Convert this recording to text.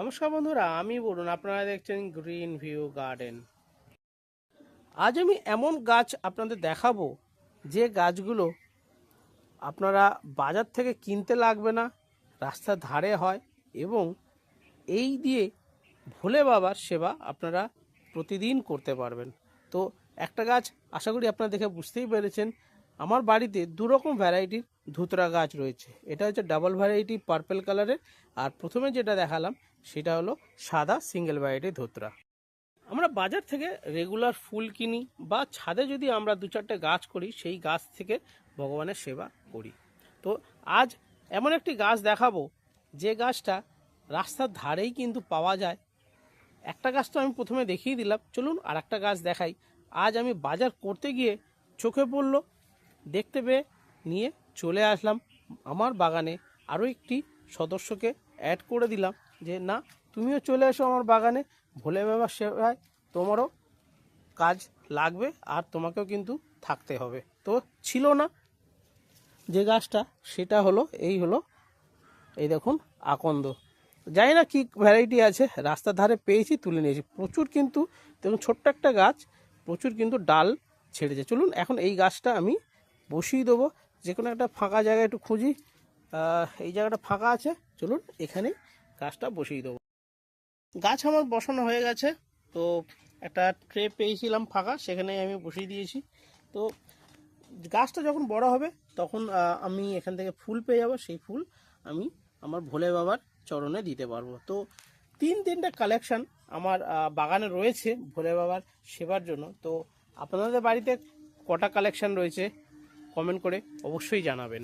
নমস্কার বন্ধুরা, আমি বলুন আপনারা দেখছেন গ্রিন ভিউ গার্ডেন আজ আমি এমন গাছ আপনাদের দেখাবো, যে গাছগুলো আপনারা বাজার থেকে কিনতে লাগবে না, রাস্তার ধারে হয় এবং এই দিয়ে ভোলে বাবার সেবা আপনারা প্রতিদিন করতে পারবেন। তো একটা গাছ আশা করি আপনারা দেখে বুঝতেই পেরেছেন আমার বাড়িতে দু রকম ভ্যারাইটির ধুতরা গাছ রয়েছে। এটা হচ্ছে ডাবল ভ্যারাইটি পার্পেল কালারের আর প্রথমে যেটা দেখালাম, সেটা হলো সাদা সিঙ্গেল ভ্যারাইটি ধুতরা। আমরা বাজার থেকে রেগুলার ফুল কিনি বা ছাদে যদি আমরা দু চারটে গাছ করি, সেই গাছ থেকে ভগবানের সেবা করি। তো আজ এমন একটি গাছ দেখাবো, যে গাছটা রাস্তার ধারেই কিন্তু পাওয়া যায়। একটা গাছ তো আমি প্রথমে দেখিয়ে দিলাম। চলুন আর একটা গাছ দেখাই। আজ আমি বাজার করতে গিয়ে চোখে পড়ল দেখতে পেয়ে নিয়ে চলে আসলাম আমার বাগানে। আরও একটি সদস্যকে অ্যাড করে দিলাম যে, না, তুমিও চলে এসো আমার বাগানে। ভোলে বাবার সেবায় তোমারও কাজ লাগবে আর তোমাকেও কিন্তু থাকতে হবে। তো ছিল না যে গাছটা, সেটা হলো, এই হলো, এই দেখুন, আকন্দ। জানি না কি ভ্যারাইটি আছে, রাস্তার ধারে পেয়েছি, তুলে নিয়েছি। প্রচুর কিন্তু, দেখুন, ছোট্ট একটা গাছ, প্রচুর কিন্তু ডাল ছেড়েছে। চলুন, এখন এই গাছটা আমি বসিয়ে দেবো। যে কোনো একটা ফাঁকা জায়গা একটু খুঁজি। এই জায়গাটা ফাঁকা আছে। চলুন এখানে গাছটা বসিয়ে দেবো। গাছ আমার বসানো হয়ে গেছে। তো একটা ট্রে পেয়েছিলাম ফাঁকা সেখানে আমি বসিয়ে দিয়েছি। তো গাছটা যখন বড় হবে, তখন আমি এখান থেকে ফুল পেয়ে যাব। সেই ফুল আমি আমার ভোলে বাবার চরণে দিতে পারব। তো তিন তিনটা কালেকশন আমার বাগানে রয়েছে ভোলে বাবার সেবার জন্য। তো আপনাদের বাড়িতে কটা কালেকশন রয়েছে? কমেন্ট করে অবশ্যই জানাবেন।